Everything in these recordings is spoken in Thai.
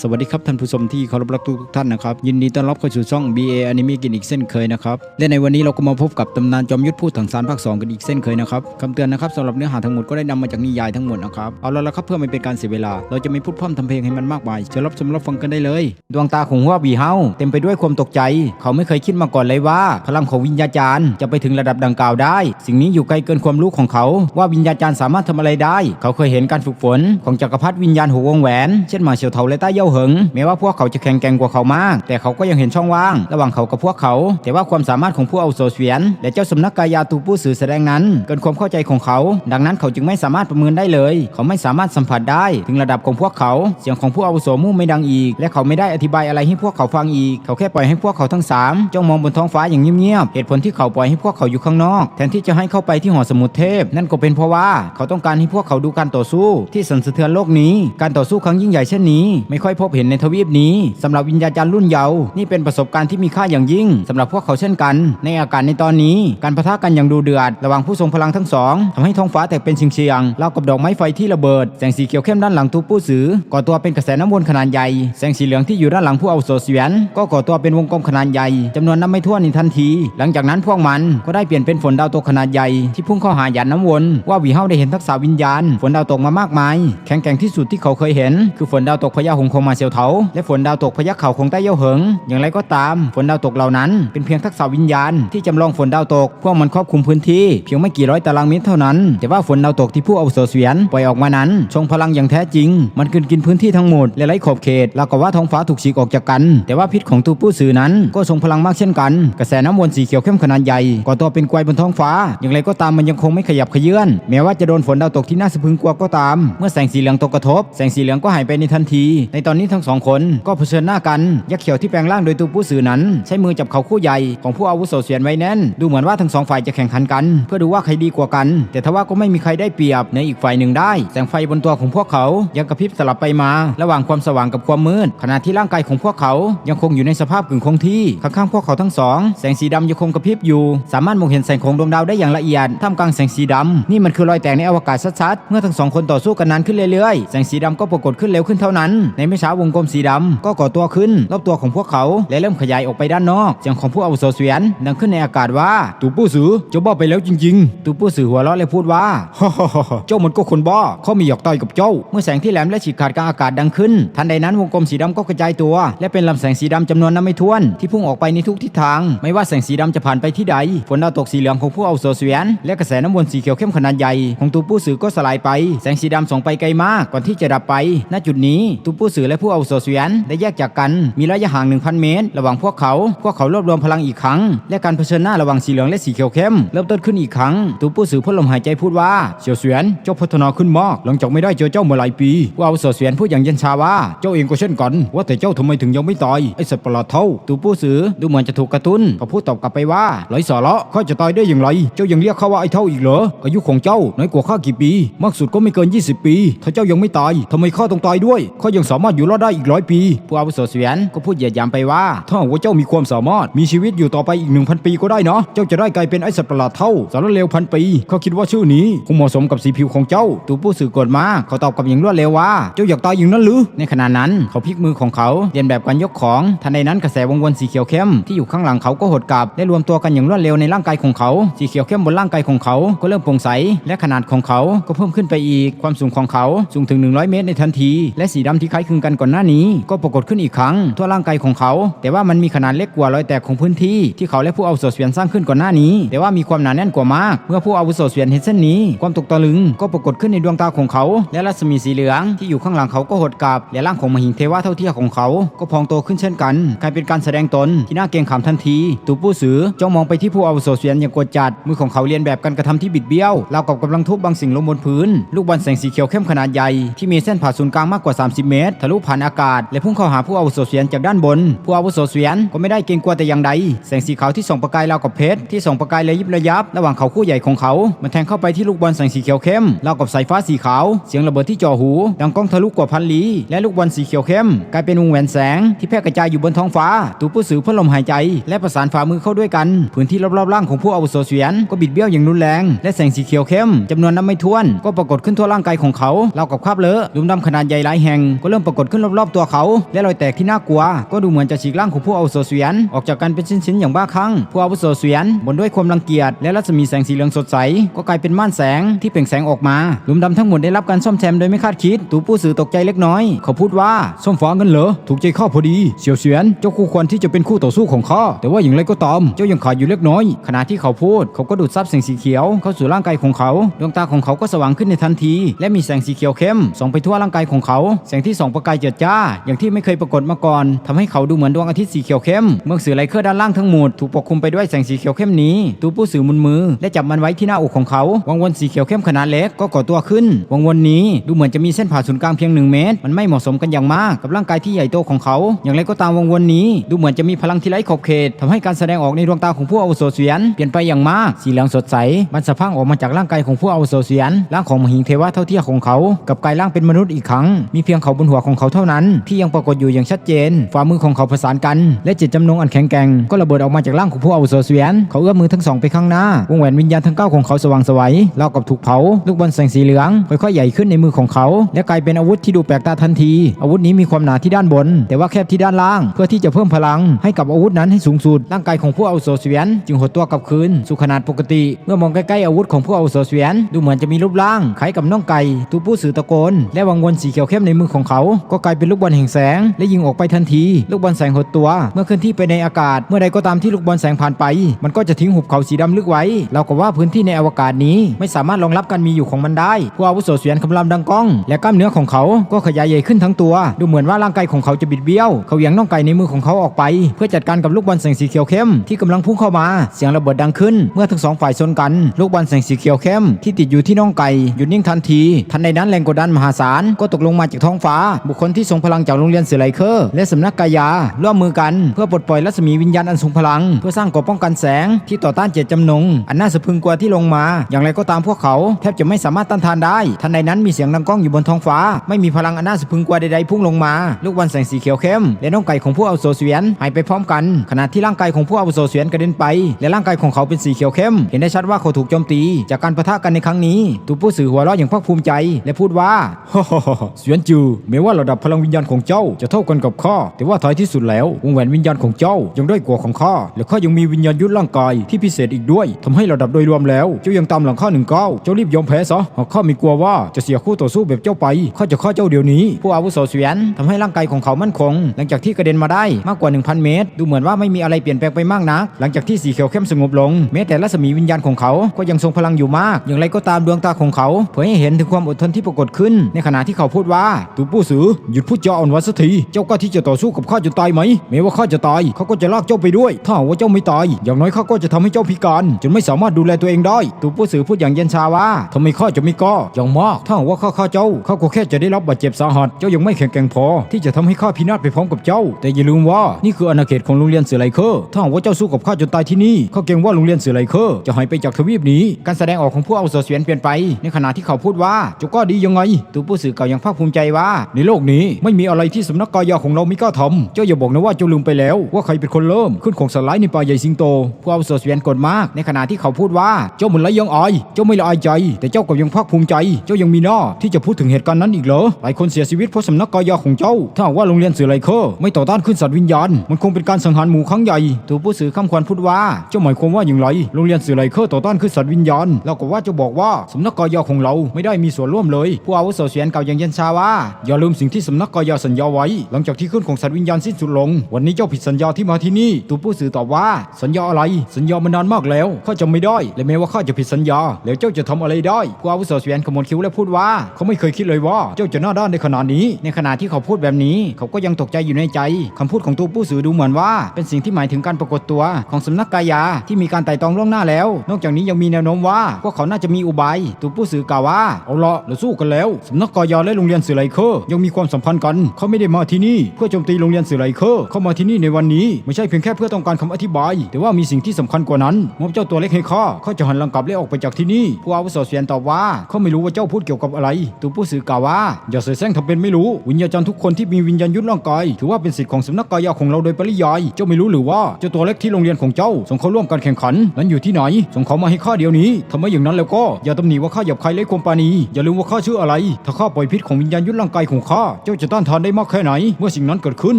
สวัสดีครับท่านผู้ชมที่เคารพรักทุกท่านนะครับ ยินดีต้อนรับเข้าสู่ช่อง BA Anime กันอีกเช่นเคยนะครับและในวันนี้เราก็มาพบกับตำนานจอมยุทธพูดถังสารภาค 2 กันอีกเช่นเคยนะครับคำเตือนนะครับสำหรับเนื้อหาทั้งหมดก็ได้นำมาจากนิยายทั้งหมดนะครับเอาละละครับเพื่อไม่เป็นการเสียเวลา เราจะไม่พูดพร่ำทำเพลงให้มันมากมายเชิญรับชมรับฟังกันได้เลย ดวงตาของหัวบีเฮาเต็มไปด้วยความตกใจ เขาไม่เคยคิดมาก่อนเลยว่า พลังของวิญญาจารย์จะไปถึงระดับดังกล่าวได้ สิ่งนี้อยู่ไกลเกินความรู้ของเขา ว่าวิญญาจารย์สามารถทำอะไรได้ เขาเคยเห็นการฝึกฝนของจักรพรรดิวิญญาณหัววงแหวนเช่นมาเฉียวเถาและต้าเย่าเหิงแม้ว่าพวกเขาจะแข็งแกร่งกว่าเขามาก แต่เขาก็ยังเห็นช่องว่าง ระหว่างเขากับพวกเขา แต่ว่าความสามารถของผู้เอาโสเสวียน และเจ้าสำนักกายาตูผู้สื่อแสดงนั้น เกินความเข้าใจของเขา ดังนั้นเขาจึงไม่สามารถประเมินได้เลย เขาไม่สามารถสัมผัสได้ ถึงระดับของพวกเขา เสียงของผู้อาวุโสมู่ไม่ดังอีก และเขาไม่ได้อธิบายอะไรให้พวกเขาฟังอีก เขาแค่ปล่อยให้พวกเขาทั้งสามจ้องมองบนท้องฟ้าอย่างเงียบๆเหตุผลที่เขาปล่อยให้พวกเขาอยู่ข้างนอก แทนที่จะให้เข้าไปที่หอสมุดเทพ นั่นก็เป็นเพราะว่าเขาต้องการให้พวกเขาดูการต่อสู้ ที่สั่นสะเทือนโลกนี้ การต่อสู้ครั้งยิ่งใหญ่เช่นนี้ไม่ค่อยพบเห็นในทวีปนี้สำหรับวิญญาจารย์รุ่นเยาว์นี่เป็นประสบการณ์ที่มีค่าอย่างยิ่งสำหรับพวกเขาเช่นกัน ในอากาศในตอนนี้ การปะทะกันอย่างดูเดือด ระหว่างผู้ทรงพลังทั้งสองทำให้ท้องฟ้าแตกเป็นเชียงๆราวกับดอกไม้ไฟที่ระเบิด แสงสีเขียวเข้มด้านหลังทูผู้สือก่อตัวเป็นกระแสน้ำวนขนาดใหญ่ แสงสีเหลืองที่อยู่ด้านหลังผู้เอาโสเสียน ก็ก่อตัวเป็นวงกลมขนาดใหญ่จำนวนนับไม่ถ้วนในทันที หลังจากนั้นพวกมันก็ได้เปลี่ยนเป็นฝนดาวตกขนาดใหญ่ที่พุ่งเข้าหาหยาดน้ำวน ว่าวีเฮาได้เห็นทักษะวิญญาณ ฝนดาวตกมามากมาย แข็งแกร่งที่สุดที่เขาเคยเห็น คือฝนดาวตกพญาหงส์ของมาเซียวเถาและฝนดาวตกพญาเขาของใต้เย่าเหิง อย่างไรก็ตาม ฝนดาวตกเหล่านั้น เป็นเพียงทักษะวิญญาณที่จำลองฝนดาวตก พวกมันครอบคลุมพื้นที่เพียงไม่กี่ร้อยตารางเมตรเท่านั้น แต่ว่าฝนดาวตกที่ผู้เอาวุโสเสวียนปล่อยออกมานั้นทรงพลังอย่างแท้จริง มันกินกินพื้นที่ทั้งหมดและไร้ขอบเขตแล้วก็ว่าท้องฟ้าถูกฉีกออกจากกัน แต่ว่าพิษของตูผู้สื่อนั้นก็ทรงพลังมากเช่นกัน กระแสน้ำวนสีเขียวเข้มขนาดใหญ่ก่อตัวเป็นกวยบนท้องฟ้า อย่างไรก็ตามมันยังคงไม่ขยับขยื่นแม้ว่าจะโดนฝนดาวตกที่น่าสะพึงกลัวก็ตาม เมื่อแสงสีเหลืองตกกระทบ แสงสีเหลืองก็หายไปในทันทีในตอนนี้ทั้งสองคนก็เผชิญหน้ากันยักษ์เขียวที่แปลงร่างโดยตูผู้สื่อนั้น ใช้มือจับเขาคู่ใหญ่ของผู้อาวุโสเสียนไว้แน่น ดูเหมือนว่าทั้งสองฝ่ายจะแข่งขันกัน เพื่อดูว่าใครดีกว่ากัน แต่ทว่าก็ไม่มีใครได้เปรียบในอีกฝ่ายหนึ่งได้ แสงไฟบนตัวของพวกเขายังกระพริบสลับไปมา ระหว่างความสว่างกับความมืด ขณะที่ร่างกายของพวกเขายังคงอยู่ในสภาพกึ่งคงที่ข้างๆพวกเขาทั้งสองแสงสีดำยังคงกระพริบอยู่ สามารถมองเห็นแสงของดวงดาวได้อย่างละเอียดท่ามกลางแสงสีดำนี่มันคือรอยแตกในอวกาศชัดๆเมื่อทั้งสองคนต่อสู้กันนานขึ้นเรื่อยๆแสงสีดำก็ปรากฏขึ้นเร็วขึ้นเท่านั้นในไม่ช้าวงกลมสีดำก็ก่อตัวขึ้นรอบตัวของพวกเขา และเริ่มขยายออกไปด้านนอกเสียงของผู้อาวุโสเสวียนดังขึ้นในอากาศว่าตูปู้สือเจ้าบ้าไปแล้วจริง ๆ ตูปู้สือหัวเราะและพูดว่าฮ่าฮ่าฮ่าเจ้ามันก็คนบ้าเขาไม่อยากต่อยกับเจ้า เมื่อแสงที่แหลมและฉีกขาดกลางอากาศดังขึ้น ทันใดนั้นวงกลมสีดำก็กระจายตัว และเป็นลำแสงสีดำจำนวนนับไม่ถ้วน ที่พุ่งออกไปในทุกทิศทาง ไม่ว่าแสงสีดำจะผ่านไปที่ใดฝนดาวตกสีเหลืองของผู้เอาวุโสเสวียนและกระแสน้ำวนสีเขียวเข้มขนาดใหญ่ของตูปู้สือก็สลายไป แสงสีดำส่องไปไกลมากก่อนที่จะดับไป ณจุดนี้ตูปูู้สื่อและผู้เอาวุโสเสวียนได้แยกจากกัน มีระยะห่าง 1,000 เมตร ระหว่างพวกเขา พวกเขารวบรวมพลังอีกครั้ง และการเผชิญหน้าระหว่างสีเหลืองและสีเขียวเข้มเริ่มต้นขึ้นอีกครั้ง ตูปู้สื่อพ่นลมหายใจพูดว่าเสี่ยวเสวียนเจ้าพัฒนาขึ้นมากหลังจากไม่ได้เจอเจ้ามาหลายปีผู้เอาวุโสเสวียนพูดอย่างเย็นชาว่าเจ้าเองก็เช่นกัน ว่าแต่เจ้าทำไมถึงยังไม่ตายไอ้สัตว์ประหลาดเท่าตูปู้สื่อดูเหมือนจะถูกกระตุ้นเขาพูดตอบกลับไปว่าไร้สาระข้าจะตายได้อย่างไร เจ้ายังเรียกข้าว่าไอ้เท่าอีกเหรออายุของเจ้าน้อยกว่าข้ากี่ปี มากสุดก็ไม่เกิน 20 ปี ถ้าเจ้ายังไม่ตายทำไมข้าต้องตายด้วยข้ายังสาามารถอยู่รอดได้อีกร้อยปี ผู้อาวุโสเสวียนก็พูดเหยียดหยามไปว่า ถ้าว่าเจ้ามีความสามารถมีชีวิตอยู่ต่อไปอีก1,000ปีก็ได้เนาะเจ้าจะได้กลายเป็นไอสัตว์ประหลาดเท่าสารเลวพันปีเขาคิดว่าชื่อนี้คงเหมาะสมกับสีผิวของเจ้าตูผู้สื่อกรธมาเขาตอบกับอย่างรวดเร็วว่า เจ้าอยากตายอย่างนั้นหรือในขณะนั้นเขาพลิกมือของเขาเรียนแบบการยกของทันใดนั้นกระแสวงวนสีเขียวเข้มที่อยู่ข้างหลังเขาก็หดกลับได้รวมตัวกันอย่างรวดเร็วในร่างกายของเขาสีเขียวเข้มบนร่างกายของเขาก็เริ่มโปร่งใสและขนาดของเขาก็เพิ่มขึ้นไปอีกความสูงของเขาสูงถึง 100 เมตรในทันที และสีดำที่ล้ายคลึงกันก่อนหน้านี้ ก็ปรากฏขึ้นอีกครั้ง ทั่วร่างกายของเขา แต่ว่ามันมีขนาดเล็กกว่ารอยแตกของพื้นที่ที่เขาและผู้เอาวุโสเสวียนสร้างขึ้นก่อนหน้านี้ แต่ว่ามีความหนาแน่นกว่ามาก เมื่อผู้อาวุโสเสวียนเห็นเส้นนี้ ความตกตะลึงก็ปรากฏขึ้นในดวงตาของเขา และรัศมีสีเหลืองที่อยู่ข้างหลังเขาก็หดกลับและร่างของมหิงเทวะเท่าเทียของเขา ก็พองโตขึ้นเช่นกันกลายเป็นการแสดงตนที่น่าเกรงขามทันทีตูปู้สือจ้องมองไปที่ผู้อาวุโสเสวียนอย่างกดจัดมือของเขาเรียนแบบการกระทำที่บิดเบี้ยวราวกับกำลังทุบบางสิ่งลงบนพื้น ลูกบอลแสงสีเขียวเข้มขนาดใหญ่ที่มีเส้นผ่าศูนย์กลางมากกว่า 30 เมตรทะลุผ่านอากาศ และพุ่งเข้าหาผู้อาวุโสเสียนจากด้านบน ผู้อาวุโสเสียนก็ไม่ได้เกรงกลัวแต่อย่างใดแสงสีขาวที่ส่องประกายราวกับเพชรที่ส่องประกายระยิบระยับ ระหว่างเขาคู่ใหญ่ของเขา มันแทงเข้าไปที่ลูกบอลแสงสีเขียวเข้มราวกับสายฟ้าสีขาว เสียงระเบิดที่จ่อหู ดังก้องทะลุกว่าพันลี้และลูกบอลสีเขียวเข้ม กลายเป็นวงแหวนแสงที่แพร่กระจายอยู่บนท้องฟ้าตูผู้สื่อพ่นลมหายใจ และประสานฝ่ามือเข้าด้วยกัน พื้นที่รอบๆร่างของผู้อาวุโสเสียนก็บิดเบี้ยวอย่างรุนแรง และแสงสีเขียวเข้มจำนวนนับไม่ถ้วน ก็ปรากฏขึ้นทั่วร่างกายของเขาราวกับคราบเลอะลุมดำขนาดใหญ่หลายแห่งก็เริ่มริ่มปรากฏขึ้นรอบๆตัวเขา และรอยแตกที่น่ากลัว ก็ดูเหมือนจะฉีกร่างของผู้อาวุโสเสวียนออกจากกันเป็นชิ้นๆอย่างบ้าคลั่งผู้อาวุโสเสวียนบนด้วยความรังเกียจและรัศมีแสงสีเหลืองสดใส ก็กลายเป็นม่านแสงที่เปล่งแสงออกมาลุมดำทั้งหมดได้รับการซ่อมแซมโดยไม่คาดคิด ตูผู้สื่อตกใจเล็กน้อย เขาพูดว่าซ่อมฟ้ากันเหรอถูกใจข้าพอดีเสี่ยวเสวียนเจ้าคู่ควรที่จะเป็นคู่ต่อสู้ของข้าแต่ว่าอย่างไรก็ตามเจ้ายังขาดอยู่เล็กน้อย ขณะที่เขาพูด เขาก็ดูดซับแสงสีเขียวเข้าสู่ร่างกายของเขาดวงตาของเขาก็สว่างขึ้นในทันที และมีแสงสีเขียวเข้มส่องไปทั่วร่างกายของเขาแสงที่สองประกายเจิดจ้า อย่างที่ไม่เคยปรากฏมาก่อนทำให้เขาดูเหมือนดวงอาทิตย์สีเขียวเข้ม เมื่อสื่อไลเคอร์ด้านล่างทั้งหมดถูกปกคลุมไปด้วยแสงสีเขียวเข้มนี้ตูผู้สื่อมุนมือ และจับมันไว้ที่หน้าอกของเขา วังวนสีเขียวเข้มขนาดเล็กก็ก่อตัวขึ้น วังวนนี้ดูเหมือนจะมีเส้นผ่าศูนย์กลางเพียงหนึ่งเมตร มันไม่เหมาะสมกันอย่างมากกับร่างกายที่ใหญ่โตของเขา อย่างไรก็ตามวังวนนี้ดูเหมือนจะมีพลังที่ไร้ขอบเขตทำให้การแสดงออกในดวงตาของผู้อาวุโสเสียนเปลี่ยนไปอย่างมาก สีเหลืองสดใส มันสะพังออกมาจากร่างกายของผู้อาวุโสเสียนร่างของมหิงเทวะเท่าเทียมของเขา กับกายร่างเป็นมนุษย์อีกครั้ง มีเพียงเขาบนหัววของเขาเท่านั้น ที่ยังปรากฏอยู่อย่างชัดเจน ฝ่ามือของเขาประสานกัน และจิตจำนงอันแข็งแกร่งก็ระเบิดออกมาจากร่างของผู้อาวุโสเสวียน เขาเอื้อมมือทั้งสองไปข้างหน้าวงแหวนวิญญาณทั้งเก้าของเขาสว่างไสวัยราวกับถูกเผาลูกบอลแสงสีเหลืองค่อยๆใหญ่ขึ้นในมือของเขา และกลายเป็นอาวุธที่ดูแปลกตาทันที อาวุธนี้มีความหนาที่ด้านบน แต่ว่าแคบที่ด้านล่าง เพื่อที่จะเพิ่มพลัง ให้กับอาวุธนั้นให้สูงสุดร่างกายของผู้อาวุโสเสวียน จึงหดตัวกลับคืนสู่ขนาดปกติ เมื่อมองใกล้ๆอาวุธของผู้อาวุโสเสวียน ดูเหมือนจะมีรูปร่างคล้ายกับน่องไก่ตูผู้สื่อตะโกนและวังวนสีเขียวเข้มในมือของเขาก็กลายเป็นลูกบอลแห่งแสง และยิงออกไปทันที ลูกบอลแสงหดตัว เมื่อเคลื่อนที่ไปในอากาศ เมื่อใดก็ตามที่ลูกบอลแสงผ่านไป มันก็จะทิ้งหุบเขาสีดำลึกไว้ เราก็ว่าพื้นที่ในอวกาศนี้ ไม่สามารถรองรับการมีอยู่ของมันได้ผู้อาวุโสเสียนคำรามดังก้อง และกล้ามเนื้อของเขาก็ขยายใหญ่ขึ้นทั้งตัว ดูเหมือนว่าร่างกายของเขาจะบิดเบี้ยว เขาเหวี่ยงน่องไก่ในมือของเขาออกไป เพื่อจัดการกับลูกบอลแสงสีเขียวเข้มที่กำลังพุ่งเข้ามา เสียงระเบิดดังขึ้น เมื่อทั้งสองฝ่ายชนกัน ลูกบอลแสงสีเขียวเข้มที่ติดอยู่ที่น่องไก่หยุดนิ่งทันที ทันใดนั้นแรงกดดันมหาศาลก็ตกลงมาจากท้องฟ้าบุคคลที่ทรงพลังจากโรงเรียนเสือไลเคอร์และสำนักกายาร่วมมือกันเพื่อปลดปล่อยรัศมีวิญญาณอันทรงพลัง เพื่อสร้างกราะป้องกันแสงที่ต่อต้านเจตจำนง อันน่าสะพึงกลัวที่ลงมา อย่างไรก็ตามพวกเขาแทบจะไม่สามารถต้านทานได้ ทันใดนั้นมีเสียงดังก้องอยู่บนท้องฟ้า ไม่มีพลังอันน่าสะพึงกลัวใดๆพุ่งลงมา ลูกบอลแสงสีเขียวเข้ม และน้องไก่ของผู้อาวุโสเสวียนหายไปพร้อมกัน ขณะที่ร่างกายของผู้อาวุโสเสวียนกระเด็นไป และร่างกายของเขาเป็นสีเขียวเข้ม เห็นได้ชัดว่าเขาถูกโจมตี จากการปะทะกันในครั้งนี้ตูผู้สื่อหัวเราะอย่างภาคภูมิใจ และพูดว่าฮ่าฮ่าฮ่าเสวียนจือแม้ว่ว่าระดับพลังวิญญาณของเจ้าจะเท่ากันกับข้าแต่ว่าท้ายที่สุดแล้ววงแหวนวิญญาณของเจ้ายังด้อยกว่าของข้าและข้ายังมีวิญญาณยุทธร่างกายที่พิเศษอีกด้วยทำให้ระดับโดยรวมแล้วเจ้ายังตามหลังข้าหนึ่งก้าวเจ้ารีบยอมแพ้ซะหากข้ามีกลัวว่าจะเสียคู่ต่อสู้แบบเจ้าไปข้าจะฆ่าเจ้าเดี๋ยวนี้ ผู้อาวุโสเสวียนทำให้ร่างกายของเขามั่นคง หลังจากที่กระเด็นมาได้มากกว่า 1,000 เมตร ดูเหมือนว่าไม่มีอะไรเปลี่ยนแปลงไปมากนักหลังจากที่สีเขียวเข้มสงบลงแม้แต่รัศมีวิญญาณของเขาก็ยังทรงพลังอยู่มาก อย่างไรก็ตามดวงตาของเขาเผยให้เห็นถึงความอดทนที่ปรากฏขึ้น ในขณะที่เขาพูดว่าตูปูสือหยุดพูดจาอ่อนหวานสักทีเจ้ากล้าที่จะต่อสู้กับข้าจนตายไหมแม้ว่าข้าจะตายเขาก็จะลากเจ้าไปด้วย ถ้าว่าเจ้าไม่ตาย อย่างน้อยข้าก็จะทำให้เจ้าพิการจนไม่สามารถดูแลตัวเองได้ตูปู้สือพูดอย่างเย็นชาว่าทำไมข้าจะไม่กล้าอย่างมากถ้าว่าข้าฆ่าเจ้าข้าก็แค่จะได้รับบาดเจ็บสาหัสเจ้ายังไม่แข็งแกร่งพอ ที่จะทำให้ข้าพินาศไปพร้อมกับเจ้า แต่อย่าลืมว่านี่คืออาณาเขตของโรงเรียนเสือไลเคอร์ถ้าว่าเจ้าสู้กับข้าจนตายที่นี่ข้าเกรงว่าโรงเรียนเสือไลเคอร์จะหายไปจากทวีปนี้ การแสดงออกของผู้อาวุโสเสวียนเปลี่ยนไป ในขณะที่เขาพูดว่าเจ้าก็ดียังไงตูผู้สื่อเก่ายังภาคภูมิใจว่าในโลกนี้ไม่มีอะไรที่สำนักกายาของเราไม่กล้าทำเจ้าอย่าบอกนะว่าเจ้าลืมไปแล้ว ว่าใครเป็นคนเริ่มขึ้นของสไลด์ในป่าใหญ่สิงโตผู้อาวุโสเสวียนกดมาก ในขณะที่เขาพูดว่าเจ้าเหมือนไรยังอายเจ้าไม่ละอายใจ แต่เจ้ากับยังภาคภูมิใจ เจ้ายังมีหน้าที่จะพูดถึงเหตุการณ์นั้นอีกเหรอหลายคนเสียชีวิตเพราะสำนักกายาของเจ้า ถ้าว่าโรงเรียนสื่อไลเคอร์ไม่ต่อต้านขึ้นสัตว์วิญญาณ มันคงเป็นการสังหารหมู่ครั้งใหญ่ตูผู้สื่อคำควรพูดว่าเจ้าหมายความว่าอย่างไรโรงเรียนสื่อไลเคอร์ต่อต้านขึ้นสัตว์วิญญาณแล้วก็ว่าเจะบอกว่าสำนักกายาของเราไม่ได้มีส่วนร่วมเลย ผู้อาวุโสเสียนเก่ายังเย็นชาว่าอย่าลืมสิ่งที่สำนักกายาสัญญาไว้ หลังจากที่ขึ้นของสัตว์วิญญาณสิ้นสุดลง วันนี้เจ้าผิดสัญญาที่มาที่นี่ตูผู้สื่อตอบว่า สัญญาอะไร สัญญามานานมากแล้วข้าจำไม่ได้ และแม้ว่าข้าจะผิดสัญญา แล้วเจ้าจะทำอะไรได้ผู้อาวุโสเสียนขมวดคิ้วและพูดว่า เขาไม่เคยคิดเลยว่าเจ้าจะหน้าด้านในขนาดนี้ ในขณะที่เขาพูดแบบนี้ เขาก็ยังตกใจอยู่ในใจคำพูดของตูผู้สื่อดูเหมือนว่า เป็นสิ่งที่หมายถึงการปรากฏตัวของสำนักกายาที่มีการไต่ตองล่วงหน้าแล้ว นอกจากนี้ยังมีแนวโน้มว่าพวกเขาน่าจะมีอุบายตูผู้สื่อกล่าวว่าเอาละเราสู้กันแล้วสำนักกายาและโรงเรียนสือไลเคอร์ยังมีความสัมพันธ์กัน เขาไม่ได้มาที่นี่เพื่อโจมตีโรงเรียนสื่อไลเคอร์เขามาที่นี่ในวันนี้ไม่ใช่เพียงแค่เพื่อต้องการคำอธิบาย แต่ว่ามีสิ่งที่สำคัญกว่านั้นมอบเจ้าตัวเล็กให้ข้าเขาจะหันหลังกลับและออกไปจากที่นี่ผู้อาวุโสเสียนตอบว่าเขาไม่รู้ว่าเจ้าพูดเกี่ยวกับอะไรตูผู้สื่อกล่าวว่าอย่าเสแสร้งทำเป็นไม่รู้วิญญาณทุกคนที่มีวิญญาณยุทธร่างกายถือว่าเป็นสิทธิ์ของสำนักกายาของเราโดยปริยายเจ้าไม่รู้หรือว่าเจ้าตัวเล็กที่โรงเรียนของเจ้าส่งเขาร่วมการแข่งขันนั้นอยู่ที่ไหนส่งเขามาให้ข้าเดี๋ยวนี้ทำไมอย่างนั้นแล้วก็อย่าตำหนิว่าข้าหยาบคายไร้ความปาณีอย่าลืมว่าข้าชื่ออะไร ถ้าข้าปล่อยพิษของวิญญาณยุทธร่างกายของข้าเจ้าจะต้านทานได้มากแค่ไหน เมื่อสิ่งนั้นเกิดขึ้น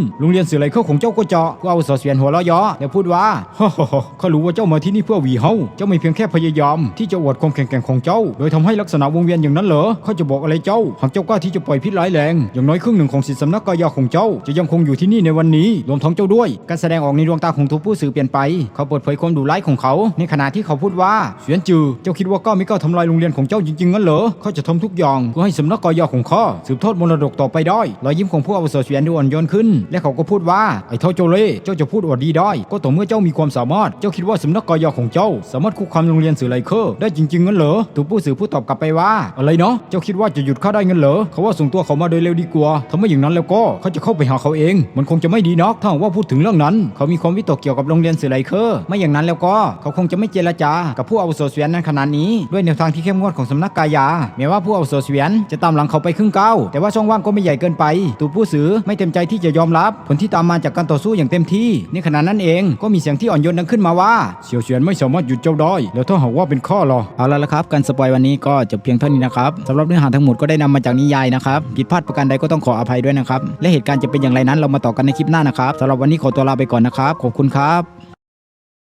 โรงเรียนสื่อไหลเคอร์ของเจ้าก็เจะผู้อาวุโสเสียนหัวเราะยาะแล้วพูดว่าฮ่าฮ่าฮ่าข้ารู้ว่าเจ้ามาที่นี่เพื่อหวีเฮาเจ้าไม่เพียงแค่พยายาม ที่จะอวดความแข็งแกร่งของเจ้า โดยทำให้ลักษณะวงเวียนอย่างนั้นเหรอข้าจะบอกอะไรเจ้า หากเจ้ากล้าที่จะปล่อยพิษร้ายแรง อย่างน้อยครึ่งหนึ่งของสิทธิสำนักกายาของเจ้า จะยังคงอยู่ที่นี่ในวันนี้รวมทั้งเจ้าด้วย การแสดงออกในดวงตาของทุกผู้สื่อเปลี่ยนไป เขาเปิดเผยความดุร้ายของเขา ในขณะที่เขาพูดว่าเสียนจือเจ้าคิดว่าก้าไม่ก้าทำลายโรงเรียนของเจ้าจริงๆงั้นเหรอข้าจะทำทุกอย่างเพื่อให้สำนักกายาของข้าสืบทอดมรดกต่อไปได้รอยยิ้มของผู้อาวุโสเสวียนดูอ่อนโยนขึ้น และเขาก็พูดว่าไอ้เท่าเจ้าเล่เจ้าจะพูดอวดดีได้ ก็ต่อเมื่อเจ้ามีความสามารถเจ้าคิดว่าสำนักกายาของเจ้า สามารถคุกคามโรงเรียนสื่อไลเคอร์ได้จริงๆงั้นเหรอถูกผู้สื่อผู้ตอบกลับไปว่า อะไรเนาะเจ้าคิดว่าจะหยุดข้าได้งั้นเหรอเขาว่าส่งตัวเขามาโดยเร็วดีกว่าถ้าไม่อย่างนั้นแล้วก็เขาจะเข้าไปหาเขาเอง มันคงจะไม่ดีนักถ้าว่าพูดถึงเรื่องนั้น เขามีความวิตกเกี่ยวกับโรงเรียนสื่อไลเคอร์ไม่อย่างนั้นแล้วก็เขาคงจะไม่เจรจา กับผู้อาวุโสเวียนนั้นขนาดนี้ด้วยแนวทางที่เข้มงวดของสำนักกายาแม้ว่าผู้อาวุโสเวียนจะตามหลังเขาไปครึ่งก้าวแต่ว่าช่องว่างก็ไม่ใหญ่เกินไป ตูผู้สื่อไม่เต็มใจที่จะยอมรับ ผลที่ตามมาจากการต่อสู้อย่างเต็มที่ในขณะนั้นเองก็มีเสียงที่อ่อนโยนดังขึ้นมาว่าเสี่ยวเฉียนไม่สามารถหยุดเจ้าได้แล้วถ้าหากว่าเป็นข้อหรอเอาละละครับการสปอยวันนี้ก็จบเพียงเท่านี้นะครับสำหรับเนื้อหาทั้งหมดก็ได้นำมาจากนิยายนะครับผิดพลาดประการใดก็ต้องขออภัยด้วยนะครับและเหตุการณ์จะเป็นอย่างไรนั้นเรามาต่อกันในคลิปหน้านะครับสำหรับวันนี้ขอตัวลาไปก่อนนะครับขอบคุณครับ